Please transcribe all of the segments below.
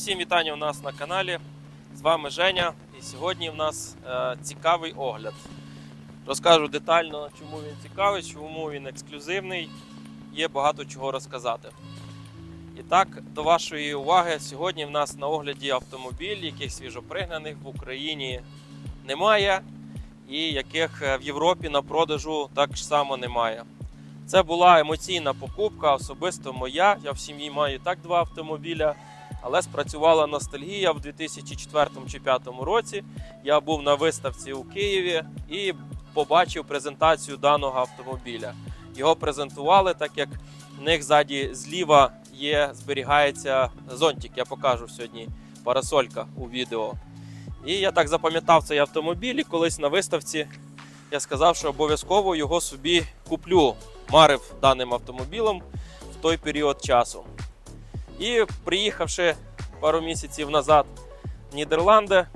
Всім вітання у нас на каналі. З вами Женя. І сьогодні в нас е, цікавий огляд. Розкажу детально, чому він цікавий, чому він ексклюзивний. Є багато чого розказати. І так, до вашої уваги, сьогодні в нас на огляді автомобіль, яких свіжопригнаних в Україні немає, і яких е, в Європі на продажу так само немає. Це була емоційна покупка, особисто моя. Я в сім'ї маю так два автомобіля, але спрацювала ностальгія в 2004 чи 2005 році. Я був на виставці у Києві і побачив презентацію даного автомобіля. Його презентували, так як в них ззаді зліва є, зберігається зонтик. Я покажу сьогодні парасолька у відео. І я так запам'ятав цей автомобіль, і колись на виставці я сказав, що обов'язково його собі куплю. Марив даним автомобілем в той період часу. І приїхавши пару місяців назад в Нідерланди,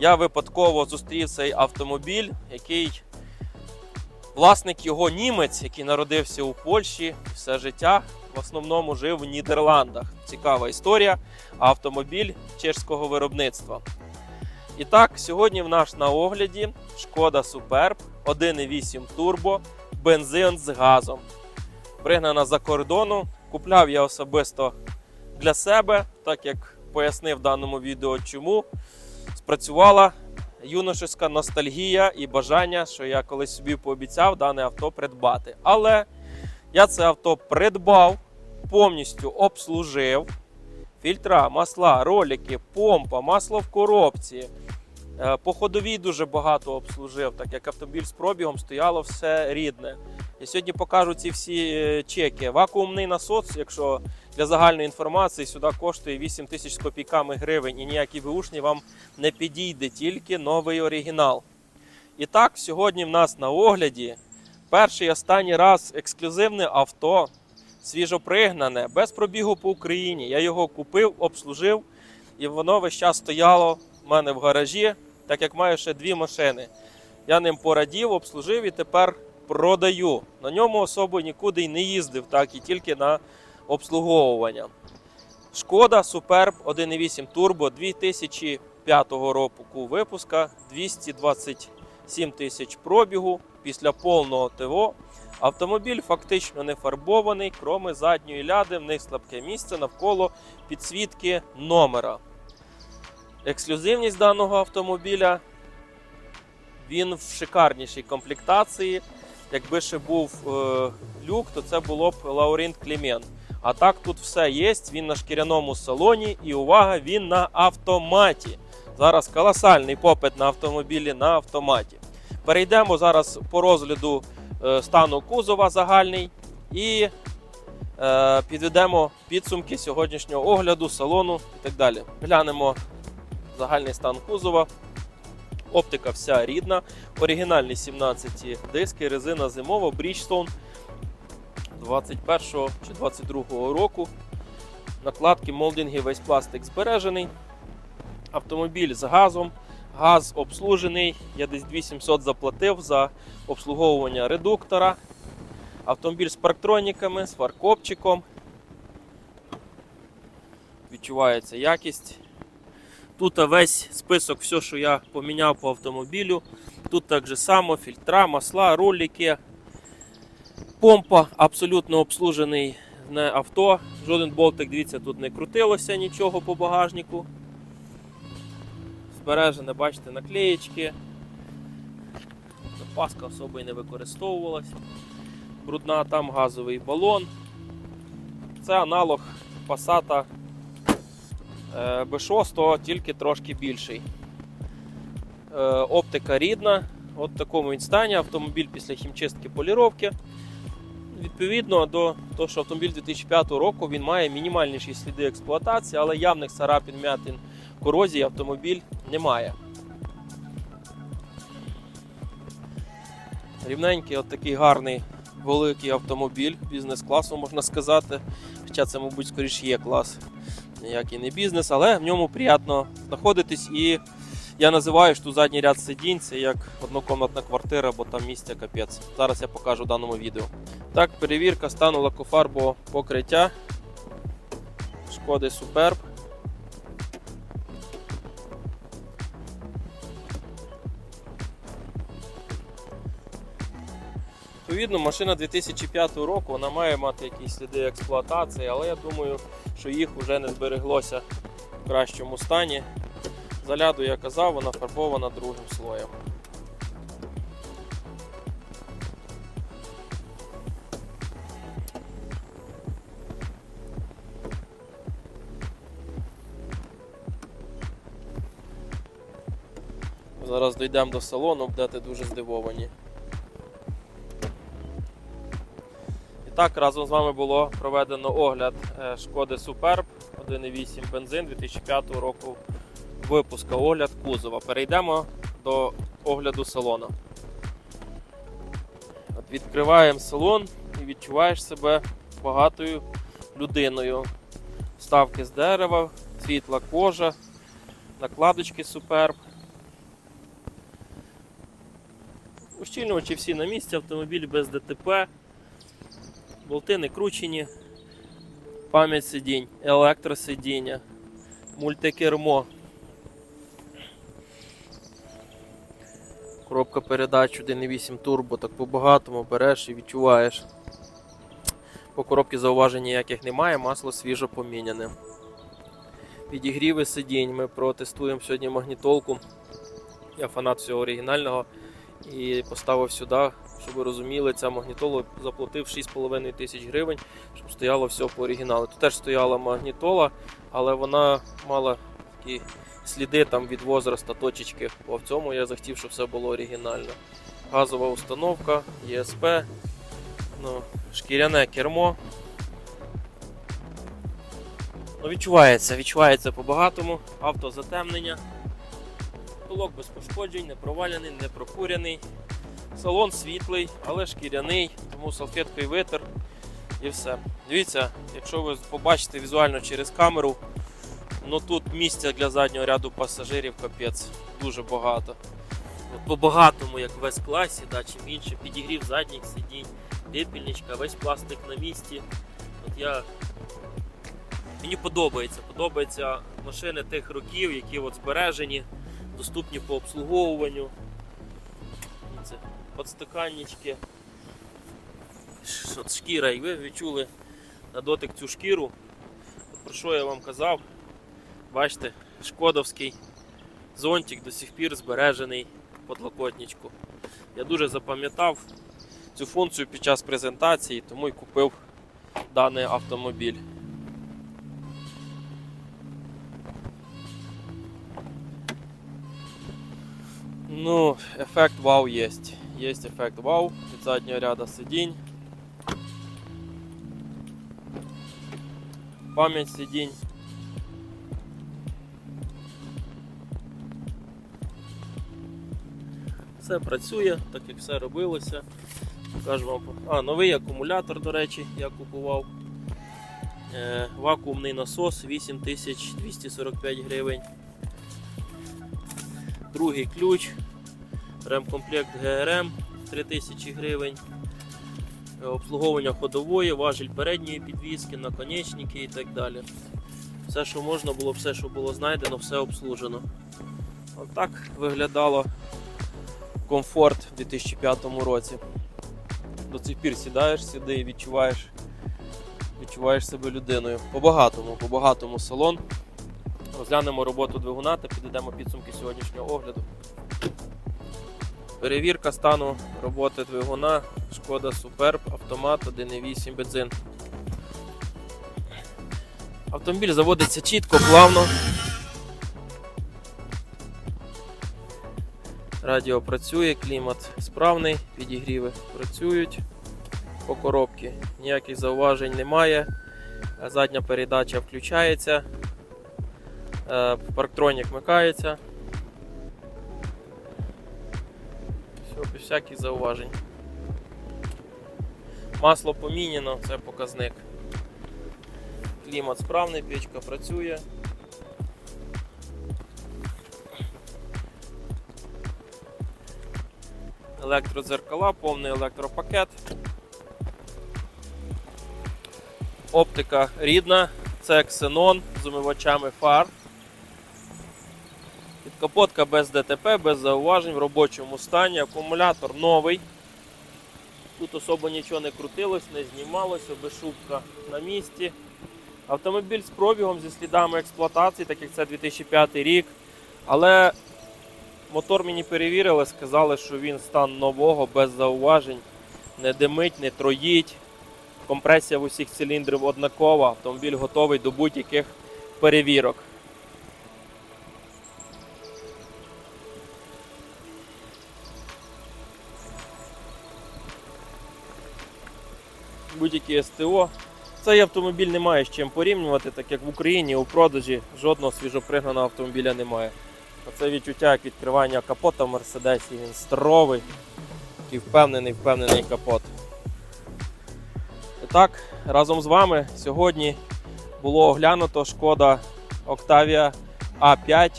я випадково зустрів цей автомобіль, який власник його німець, який народився у Польщі, все життя в основному жив в Нідерландах. Цікава історія. Автомобіль чешського виробництва. І так, сьогодні в нас на огляді шкода Superb 1.8 турбо, бензин з газом. Пригнана за кордону. Купляв я особисто для себе, так як пояснив в даному відео, чому спрацювала юношеська ностальгія і бажання, що я колись собі пообіцяв дане авто придбати. Але я це авто придбав, повністю обслужив. Фільтра, масла, ролики, помпа, масло в коробці. Е, По ходовій дуже багато обслужив, так як автомобіль з пробігом стояло все рідне. Я сьогодні покажу ці всі е, чеки. Вакуумний насос, якщо для загальної інформації, сюди коштує 8 тисяч з копійками гривень і ніякий беушний вам не підійде, тільки новий оригінал. І так, сьогодні в нас на огляді перший і останній раз ексклюзивне авто, свіжопригнане, без пробігу по Україні. Я його купив, обслужив, і воно весь час стояло в мене в гаражі, так як маю ще дві машини. Я ним порадів, обслужив і тепер продаю. На ньому особо нікуди й не їздив, так і тільки на обслуговування. Шкода Superb 1.8 Turbo 2005 року випуска 227 тисяч пробігу після повного ТО. Автомобіль фактично не фарбований, кроме задньої ляди, в них слабке місце навколо підсвітки номера. Ексклюзивність даного автомобіля. Він в шикарнішій комплектації. Якби ще був е, люк, то це було б Лаурінт Клімен. А так тут все є. Він на шкіряному салоні і увага, він на автоматі. Зараз колосальний попит на автомобілі на автоматі. Перейдемо зараз по розгляду е, стану кузова загальний і е, підведемо підсумки сьогоднішнього огляду, салону і так далі. Глянемо загальний стан кузова. Оптика вся рідна. Оригінальні 17 диски, резина зимова, Bridgestone 21 чи 22 року. Накладки, молдинги, весь пластик збережений. Автомобіль з газом. Газ обслужений. Я десь 2700 заплатив за обслуговування редуктора. Автомобіль з парктроніками, з фаркопчиком. Відчувається якість. Тут весь список, все, що я поміняв по автомобілю. Тут так же само фільтра, масла, ролики, помпа абсолютно обслужений не авто. Жоден болтик, дивіться, тут не крутилося нічого по багажнику. Збережене, бачите, наклеєчки. Запаска особо і не використовувалась. Брудна там газовий балон. Це аналог Е, B6, тільки трошки більший. Е, Оптика рідна, от такому він стані. Автомобіль після хімчистки поліровки. Відповідно до того, що автомобіль 2005 року він має мінімальніші сліди експлуатації, але явних царапин, м'ятин, корозії автомобіль не має. Рівненький, от такий гарний великий автомобіль бізнес-класу, можна сказати. Хоча це, мабуть, скоріше є клас ніякий не бізнес, але в ньому приємно знаходитись. І я називаю що задній ряд сидінь, це як однокомнатна квартира, бо там місця капець. Зараз я покажу в даному відео. Так, перевірка стану лакофарбового покриття. Шкоди суперб. Відповідно, машина 2005 року вона має мати якісь сліди експлуатації, але я думаю, що їх вже не збереглося в кращому стані. Заляду я казав, вона фарбована другим слоєм. Зараз дійдемо до салону, будете дуже здивовані. Так, разом з вами було проведено огляд е, шкоди Superb 1.8 бензин 2005 року випуска, огляд кузова. Перейдемо до огляду салону. От відкриваємо салон і відчуваєш себе багатою людиною. Вставки з дерева, світла кожа, накладочки Superb. Ущільнювачі всі на місці, автомобіль без ДТП, болти не кручені, пам'ять сидінь, електросидіння, мультикермо. Коробка передач 1.8 турбо, так по-багатому береш і відчуваєш. По коробці зауважень ніяких немає, масло свіжо поміняне. Підігріви сидінь. Ми протестуємо сьогодні магнітолку. Я фанат всього оригінального і поставив сюди, щоб ви розуміли, ця магнітола заплатив 6,5 тисяч гривень, щоб стояло все по оригіналу. Тут теж стояла магнітола, але вона мала такі сліди там від возраста, точечки. А в цьому я захотів, щоб все було оригінально. Газова установка, ЄСП, ну, шкіряне кермо. Ну, відчувається, відчувається по-багатому. Автозатемнення. Потолок без пошкоджень, не проваляний, не прокуряний. Салон світлий, але шкіряний, тому салфеткою витер і все. Дивіться, якщо ви побачите візуально через камеру, ну тут місця для заднього ряду пасажирів капець, дуже багато. По-багатому, як в С-класі, да, чим інше, підігрів задніх сидінь, дипільничка, весь пластик на місці. От я... Мені подобається, подобаються машини тих років, які от збережені доступні по обслуговуванню. Це подстаканнички. Шкіра, і ви відчули на дотик цю шкіру. Про що я вам казав? Бачите, шкодовський зонтик до сих пір збережений подлокотничку. Я дуже запам'ятав цю функцію під час презентації, тому і купив даний автомобіль. Ну, ефект вау є. Є ефект вау від заднього ряду сидінь. Пам'ять сидінь. Все працює, так як все робилося. Покажу вам. А, новий акумулятор, до речі, я купував. Е, вакуумний насос 8245 гривень. Другий ключ, ремкомплект ГРМ 3000 гривень, Е, обслуговування ходової, важіль передньої підвіски, наконечники і так далі. Все, що можна було, все, що було знайдено, все обслужено. Отак виглядало комфорт у 2005 році. До цих пір сідаєш сюди і відчуваєш, відчуваєш себе людиною. По-багатому, по-багатому салон. Розглянемо роботу двигуна та підведемо підсумки сьогоднішнього огляду. Перевірка стану роботи двигуна Шкода Superb автомат 1.8 бензин. Автомобіль заводиться чітко, плавно. Радіо працює, клімат справний, підігріви працюють по коробці. Ніяких зауважень немає. Задня передача включається. Е, Парктронік вмикається. Всяких зауважень. Масло поміняно, це показник. Клімат справний, печка працює. Електродзеркала, повний електропакет. Оптика рідна, це ксенон з умивачами фар. Підкапотка без ДТП, без зауважень в робочому стані, акумулятор новий. Тут особо нічого не крутилось, не знімалось, обешубка на місці. Автомобіль з пробігом зі слідами експлуатації, так як це 2005 рік. Але мотор мені перевірили, сказали, що він стан нового, без зауважень, не димить, не троїть. Компресія в усіх циліндрів однакова, автомобіль готовий до будь-яких перевірок. Будь-які СТО. Цей автомобіль немає з чим порівнювати, так як в Україні у продажі жодного свіжопригнаного автомобіля немає. Оце відчуття як відкривання капота в Мерседесі, він здоровий, такий впевнений, впевнений капот. І так, разом з вами сьогодні було оглянуто шкода Octavia A5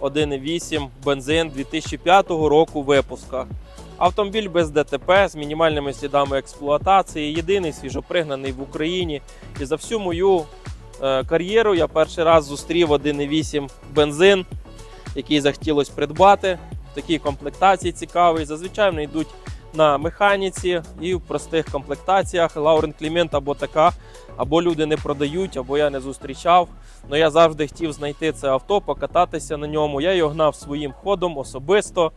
1.8 бензин 2005 року випуска. Автомобіль без ДТП з мінімальними слідами експлуатації, єдиний свіжопригнаний в Україні. І за всю мою е, кар'єру я перший раз зустрів 1.8 бензин, який захотілося придбати. В такій комплектації цікавий. Зазвичай вони йдуть на механіці і в простих комплектаціях. Лаурен Клімент або така, або люди не продають, або я не зустрічав. Але я завжди хотів знайти це авто, покататися на ньому. Я його гнав своїм ходом особисто.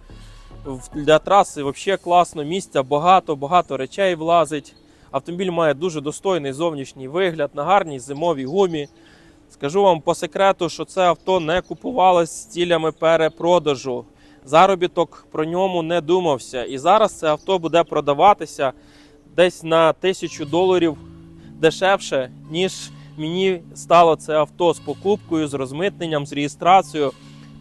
Для траси взагалі класно, місця багато, багато речей влазить. Автомобіль має дуже достойний зовнішній вигляд на гарній зимовій гумі. Скажу вам по секрету, що це авто не купувалось з цілями перепродажу. Заробіток про ньому не думався. І зараз це авто буде продаватися десь на тисячу доларів дешевше, ніж мені стало це авто з покупкою, з розмитненням, з реєстрацією.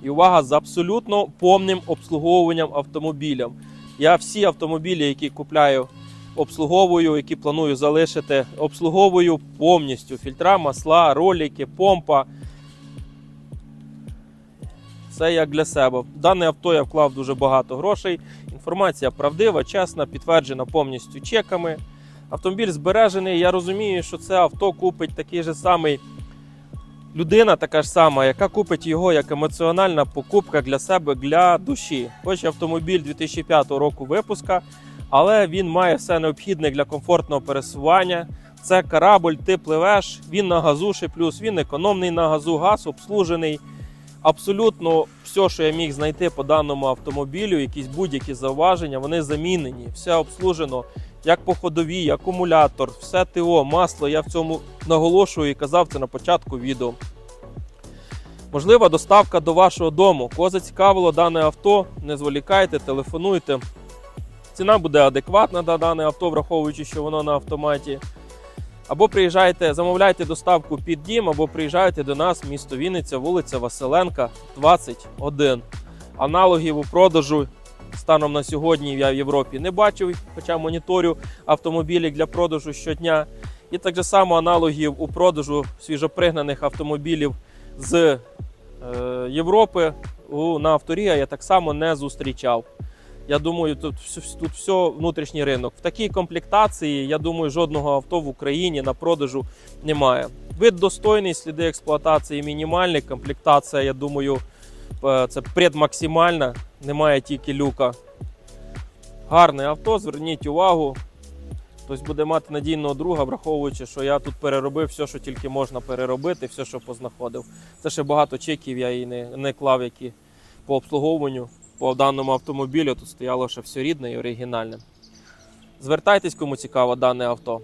І увага з абсолютно повним обслуговуванням автомобілям. Я всі автомобілі, які купляю, обслуговую, які планую залишити, обслуговую повністю. Фільтра, масла, ролики, помпа. Це як для себе. В дане авто я вклав дуже багато грошей. Інформація правдива, чесна, підтверджена повністю чеками. Автомобіль збережений. Я розумію, що це авто купить такий же самий людина, така ж сама, яка купить його як емоціональна покупка для себе, для душі. Хоч автомобіль 2005 року випуска, але він має все необхідне для комфортного пересування. Це корабль, ти пливеш, він на газу ще плюс, він економний на газу, газ обслужений. Абсолютно все, що я міг знайти по даному автомобілю, якісь будь-які зауваження, вони замінені, все обслужено, як по ходовій, акумулятор, все ТО, масло. Я в цьому наголошую і казав це на початку відео. Можлива доставка до вашого дому. Кого зацікавило дане авто, не зволікайте, телефонуйте. Ціна буде адекватна на дане авто, враховуючи, що воно на автоматі. Або приїжджайте, замовляйте доставку під дім, або приїжджайте до нас, місто Вінниця, вулиця Василенка, 21. Аналогів у продажу станом на сьогодні я в Європі не бачив, хоча моніторю автомобілі для продажу щодня. І так само аналогів у продажу свіжопригнаних автомобілів з е, Європи на авторія я так само не зустрічав. Я думаю, тут, тут все внутрішній ринок. В такій комплектації, я думаю, жодного авто в Україні на продажу немає. Вид достойний, сліди експлуатації мінімальні. Комплектація, я думаю, е, це предмаксимальна, немає тільки люка. Гарне авто, зверніть увагу. Хтось буде мати надійного друга, враховуючи, що я тут переробив все, що тільки можна переробити, все, що познаходив. Це ще багато чеків, я її не, не клав, які по обслуговуванню по даному автомобілю тут стояло ще все рідне і оригінальне. Звертайтесь, кому цікаво дане авто.